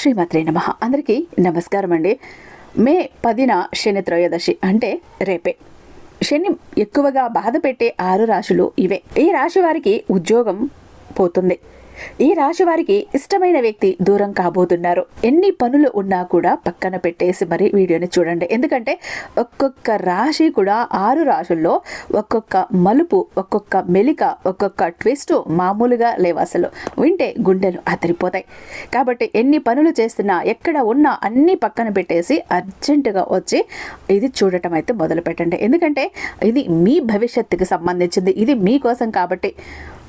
శ్రీమాత్రే నమ. అందరికీ నమస్కారం అండి మే పదిన శని త్రయోదశి అంటే రేపే. శని ఎక్కువగా బాధ పెట్టే ఆరు రాశులు ఇవే. ఈ రాశి వారికి ఉద్యోగం పోతుంది. ఈ రాశి వారికి ఇష్టమైన వ్యక్తి దూరం కాబోతున్నారు. ఎన్ని పనులు ఉన్నా కూడా పక్కన పెట్టేసి మరి వీడియోని చూడండి. ఎందుకంటే ఒక్కొక్క రాశి కూడా ఆరు రాశుల్లో ఒక్కొక్క మలుపు ఒక్కొక్క మెలిక ఒక్కొక్క ట్విస్ట్ మామూలుగా లేవు అసలు. వింటే గుండెలు అదిరిపోతాయి. కాబట్టి ఎన్ని పనులు చేస్తున్నా ఎక్కడ ఉన్నా అన్ని పక్కన పెట్టేసి అర్జెంటుగా వచ్చి ఇది చూడటం అయితే మొదలు పెట్టండి ఎందుకంటే ఇది మీ భవిష్యత్తుకి సంబంధించింది. ఇది మీకోసం కాబట్టి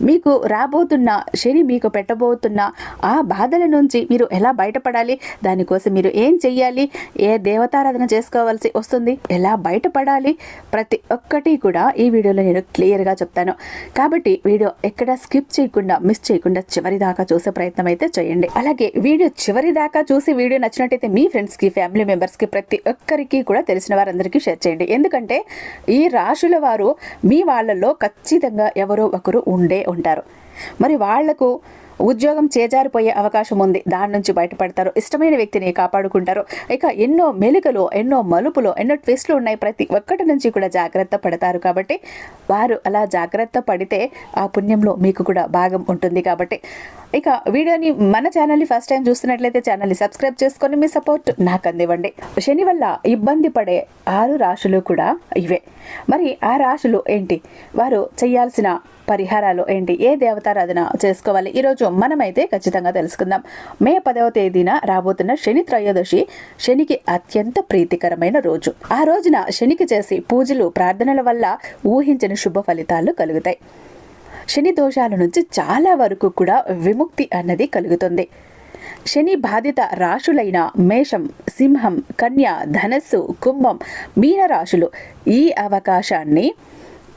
మీకు రాబోతున్న శని మీకు పెట్టబోతున్న ఆ బాధల నుంచి మీరు ఎలా బయటపడాలి? దానికోసం మీరు ఏం చెయ్యాలి? ఏ దేవతారాధన చేసుకోవాల్సి వస్తుంది? ఎలా బయటపడాలి? ప్రతి ఒక్కటి కూడా ఈ వీడియోలో నేను క్లియర్గా చెప్తాను. కాబట్టి వీడియో ఎక్కడ స్కిప్ చేయకుండా మిస్ చేయకుండా చివరి దాకా చూసే ప్రయత్నం అయితే చేయండి. అలాగే వీడియో చివరి దాకా చూసి వీడియో నచ్చినట్టయితే మీ ఫ్రెండ్స్కి ఫ్యామిలీ మెంబర్స్కి ప్రతి ఒక్కరికి కూడా తెలిసిన వారందరికీ షేర్ చేయండి. ఎందుకంటే ఈ రాశుల వారు మీ వాళ్ళల్లో ఖచ్చితంగా ఎవరో ఒకరు ఉండే ఉంటారు. మరి వాళ్ళకు ఉద్యోగం చేజారిపోయే అవకాశం ఉంది. దాని నుంచి బయటపడతారు. ఇష్టమైన వ్యక్తిని కాపాడుకుంటారు. ఇక ఎన్నో మెలుకలు ఎన్నో మలుపులు ఎన్నో ట్విస్ట్లు ఉన్నాయి. ప్రతి ఒక్కటి నుంచి కూడా జాగ్రత్త పడతారు కాబట్టి వారు అలా జాగ్రత్త పడితే ఆ పుణ్యంలో మీకు కూడా భాగం ఉంటుంది కాబట్టి. ఇక వీడియోని మన ఛానల్ని ఫస్ట్ టైం చూస్తున్నట్లయితే ఛానల్ని సబ్స్క్రైబ్ చేసుకొని మీ సపోర్ట్ నాకు అందివ్వండి. శని వల్ల ఇబ్బంది పడే ఆరు రాశులు కూడా ఇవే. మరి ఆ రాశులు ఏంటి? వారు చేయాల్సిన పరిహారాలు ఏంటి? ఏ దేవతారాధన చేసుకోవాలి? ఈరోజు మనమైతే ఖచ్చితంగా తెలుసుకుందాం. మే పదవ తేదీన రాబోతున్న శని త్రయోదశి శనికి అత్యంత ప్రీతికరమైన రోజు. ఆ రోజున శనికి చేసి పూజలు ప్రార్థనల వల్ల ఊహించని శుభ ఫలితాలు కలుగుతాయి. శని దోషాల నుంచి చాలా వరకు కూడా విముక్తి అన్నది కలుగుతుంది. శని బాధిత రాశులైన మేషం సింహం కన్య ధనస్సు కుంభం మీన రాశులు ఈ అవకాశాన్ని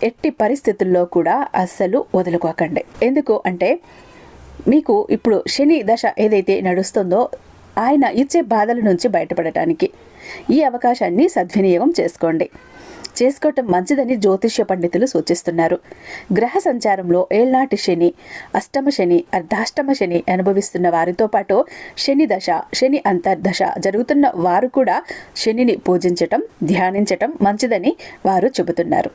ఎట్టి పరిస్థితుల్లో కూడా అస్సలు వదులుకోకండి. ఎందుకు అంటే మీకు ఇప్పుడు శని దశ ఏదైతే నడుస్తుందో ఆయన ఇచ్చే బాధల నుంచి బయటపడటానికి ఈ అవకాశాన్ని సద్వినియోగం చేసుకోండి. చేసుకోవటం మంచిదని జ్యోతిష్య పండితులు సూచిస్తున్నారు. గ్రహ సంచారంలో ఏళ్నాటి శని అష్టమ శని అర్ధాష్టమ శని అనుభవిస్తున్న వారితో పాటు శని దశ శని అంతర్దశ జరుగుతున్న వారు కూడా శనిని పూజించటం ధ్యానించటం మంచిదని వారు చెబుతున్నారు.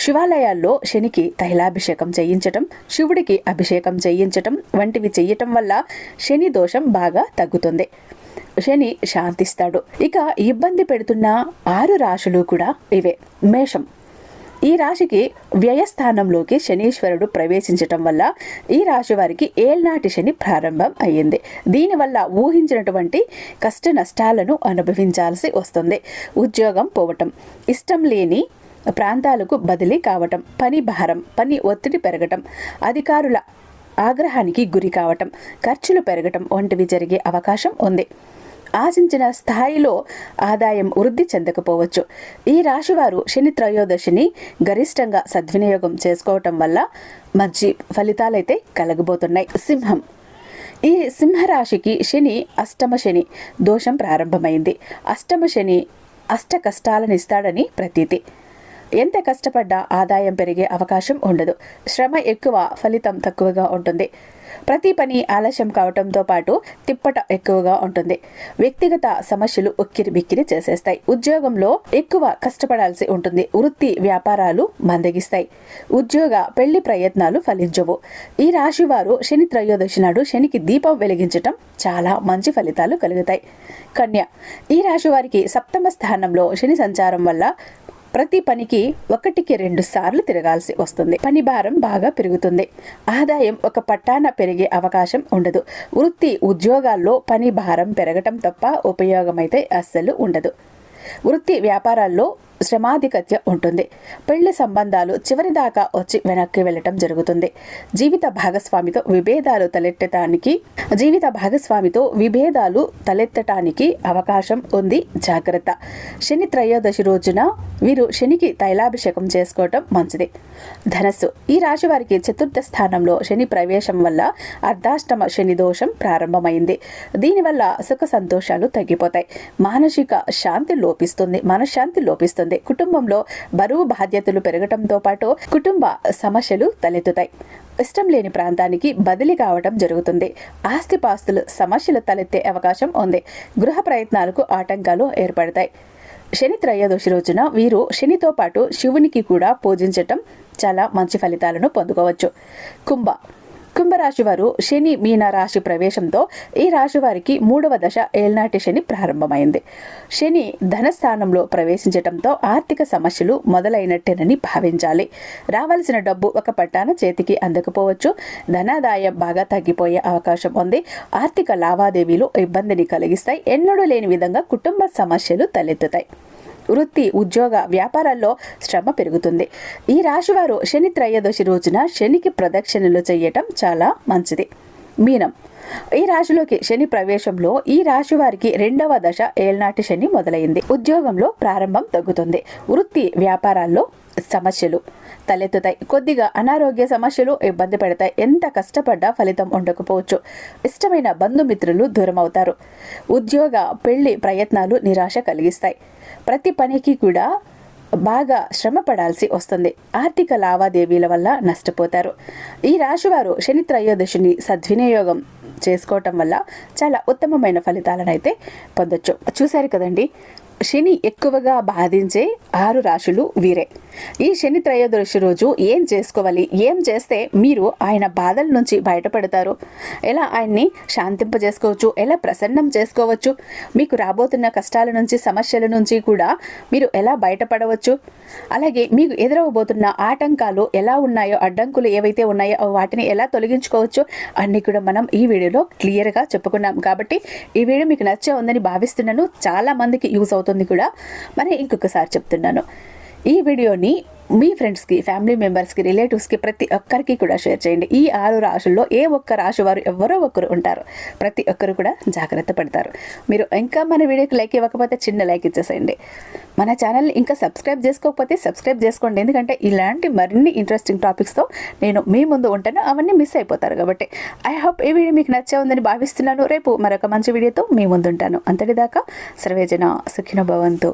శివాలయాల్లో శనికి తైలాభిషేకం చేయించటం శివుడికి అభిషేకం చేయించటం వంటివి చేయటం వల్ల శని దోషం బాగా తగ్గుతుంది. శని శాంతిస్తాడు. ఇక ఇబ్బంది పెడుతున్న ఆరు రాశులు కూడా ఇవే. మేషం. ఈ రాశికి వ్యయస్థానంలోకి శనీశ్వరుడు ప్రవేశించటం వల్ల ఈ రాశి వారికి ఏళ్నాటి శని ప్రారంభం అయ్యింది. దీనివల్ల ఊహించినటువంటి కష్ట నష్టాలను అనుభవించాల్సి వస్తుంది. ఉద్యోగం పోవటం. ఇష్టం లేని ప్రాంతాలకు బదిలీ కావటం పని భారం పని ఒత్తిడి పెరగటం అధికారుల ఆగ్రహానికి గురి కావటం ఖర్చులు పెరగటం వంటివి జరిగే అవకాశం ఉంది. ఆశించిన స్థాయిలో ఆదాయం వృద్ధి చెందకపోవచ్చు. ఈ రాశివారు శని త్రయోదశిని గరిష్టంగా సద్వినియోగం చేసుకోవటం వల్ల మంచి ఫలితాలైతే కలగబోతున్నాయి. సింహం. ఈ సింహరాశికి శని అష్టమ శని దోషం ప్రారంభమైంది. అష్టమ శని అష్ట కష్టాలను ఇస్తాడని ప్రతీతి. ఎంత కష్టపడ్డా ఆదాయం పెరిగే అవకాశం ఉండదు. శ్రమ ఎక్కువ ఫలితం తక్కువగా ఉంటుంది. ప్రతి పని ఆలస్యం కావటంతో పాటు తిప్పట ఎక్కువగా ఉంటుంది. వ్యక్తిగత సమస్యలు ఉక్కిరి బిక్కిరి చేసేస్తాయి. ఉద్యోగంలో ఎక్కువ కష్టపడాల్సి ఉంటుంది. వృత్తి వ్యాపారాలు మందగిస్తాయి. ఉద్యోగ పెళ్ళి ప్రయత్నాలు ఫలించవు. ఈ రాశి వారు శని త్రయోదశి నాడు శనికి దీపం వెలిగించటం చాలా మంచి ఫలితాలు కలుగుతాయి. కన్య ఈ రాశి వారికి సప్తమ స్థానంలో శని సంచారం వల్ల ప్రతి పనికి ఒకటికి రెండు సార్లు తిరగాల్సి వస్తుంది. పని భారం బాగా పెరుగుతుంది. ఆదాయం ఒక పట్టాన పెరిగే అవకాశం ఉండదు. వృత్తి ఉద్యోగాల్లో పని భారం పెరగటం తప్ప ఉపయోగమైతే అస్సలు ఉండదు. వృత్తి వ్యాపారాల్లో శ్రమాధిక్యత ఉంటుంది. పెళ్ళి సంబంధాలు చివరి దాకా వచ్చి వెనక్కి వెళ్ళటం జరుగుతుంది. జీవిత భాగస్వామితో విభేదాలు తలెత్తటానికి జీవిత భాగస్వామితో విభేదాలు తలెత్తటానికి అవకాశం ఉంది. జాగ్రత్త. శని త్రయోదశి రోజున వీరు శనికి తైలాభిషేకం చేసుకోవటం మంచిది. ధనస్సు. ఈ రాశి వారికి చతుర్థ స్థానంలో శని ప్రవేశం వల్ల అర్ధాష్టమ శని దోషం ప్రారంభమైంది. దీనివల్ల సుఖ సంతోషాలు తగ్గిపోతాయి. మానసిక శాంతి లోపిస్తుంది. మనశ్శాంతి లోపిస్తుంది. ఉంటుంది కుటుంబంలో బరువు బాధ్యతలు పెరగటంతో పాటు కుటుంబ సమస్యలు తలెత్తుతాయి. ఇష్టం లేని ప్రాంతానికి బదిలీ కావటం జరుగుతుంది. ఆస్తిపాస్తులు సమస్యలు తలెత్తే అవకాశం ఉంది. గృహ ప్రయత్నాలకు ఆటంకాలు ఏర్పడతాయి. శని త్రయోదశి రోజున వీరు శనితో పాటు శివునికి కూడా పూజించటం చాలా మంచి ఫలితాలను పొందుకోవచ్చు. కుంభ కుంభరాశి వారు శని మీన రాశి ప్రవేశంతో ఈ రాశి వారికి మూడవ దశ ఏల్నాటి శని ప్రారంభమైంది. శని ధనస్థానంలో ప్రవేశించటంతో ఆర్థిక సమస్యలు మొదలైనట్టేనని భావించాలి. రావాల్సిన డబ్బు ఒక పట్టాన చేతికి అందకపోవచ్చు. ధనాదాయం బాగా తగ్గిపోయే అవకాశం ఉంది. ఆర్థిక లావాదేవీలు ఇబ్బందిని కలిగిస్తాయి. ఎన్నడూ లేని విధంగా కుటుంబ సమస్యలు తలెత్తుతాయి. వృత్తి ఉద్యోగ వ్యాపారాల్లో శ్రమ పెరుగుతుంది. ఈ రాశివారు శని త్రయోదశి రోజున శనికి ప్రదక్షిణలు చేయటం చాలా మంచిది. మీనం. ఈ రాశిలోకి శని ప్రవేశంలో ఈ రాశి వారికి రెండవ దశ ఏళ్నాటి శని మొదలైంది. ఉద్యోగంలో ప్రారంభం తగ్గుతుంది. వృత్తి వ్యాపారాల్లో సమస్యలు తలెత్తుతాయి. కొద్దిగా అనారోగ్య సమస్యలు ఇబ్బంది పెడతాయి. ఎంత కష్టపడ్డా ఫలితం ఉండకపోవచ్చు. ఇష్టమైన బంధుమిత్రులు దూరం అవుతారు ఉద్యోగ పెళ్ళి ప్రయత్నాలు నిరాశ కలిగిస్తాయి. ప్రతి పనికి కూడా బాగా శ్రమ పడాల్సి వస్తుంది. ఆర్థిక లావాదేవీల వల్ల నష్టపోతారు. ఈ రాశివారు శని త్రయోదశిని సద్వినియోగం చేసుకోవటం వల్ల చాలా ఉత్తమమైన ఫలితాలను అయితే పొందొచ్చు. చూశారు కదండి? శని ఎక్కువగా బాధించే ఆరు రాశులు వీరే. ఈ శని త్రయోదశి రోజు ఏం చేసుకోవాలి? ఏం చేస్తే మీరు ఆయన బాధల నుంచి బయటపడతారు? ఎలా ఆయన్ని శాంతింపజేసుకోవచ్చు? ఎలా ప్రసన్నం చేసుకోవచ్చు? మీకు రాబోతున్న కష్టాల నుంచి సమస్యల నుంచి కూడా మీరు ఎలా బయటపడవచ్చు? అలాగే మీకు ఎదురవబోతున్న ఆటంకాలు ఎలా ఉన్నాయో అడ్డంకులు ఏవైతే ఉన్నాయో వాటిని ఎలా తొలగించుకోవచ్చు అన్నీ కూడా మనం ఈ వీడియోలో క్లియర్గా చెప్పుకున్నాం. కాబట్టి ఈ వీడియో మీకు నచ్చే ఉందని భావిస్తున్నాను. చాలా మందికి యూజ్ అవుతుంది కూడా. మరి ఇంకొకసారి చెప్తున్నాను. ఈ వీడియోని మీ ఫ్రెండ్స్కి ఫ్యామిలీ మెంబర్స్కి రిలేటివ్స్కి ప్రతి ఒక్కరికి కూడా షేర్ చేయండి. ఈ ఆరు రాశుల్లో ఏ ఒక్క రాశి వారు ఎవరో ఒకరు ఉంటారు. ప్రతి ఒక్కరు కూడా జాగ్రత్త పడతారు. మీరు ఇంకా మన వీడియోకి లైక్ ఇవ్వకపోతే చిన్న లైక్ ఇచ్చేసేయండి. మన ఛానల్ని ఇంకా సబ్స్క్రైబ్ చేసుకోకపోతే సబ్స్క్రైబ్ చేసుకోండి. ఎందుకంటే ఇలాంటి మరిన్ని ఇంట్రెస్టింగ్ టాపిక్స్తో నేను మీ ముందు ఉంటాను. అవన్నీ మిస్ అయిపోతారు కాబట్టి ఐ హోప్ ఈ వీడియో మీకు నచ్చే ఉందని భావిస్తున్నాను. రేపు మరొక మంచి వీడియోతో మీ ముందు ఉంటాను అంతటిదాకా సర్వేజన సుఖిన భవంతు.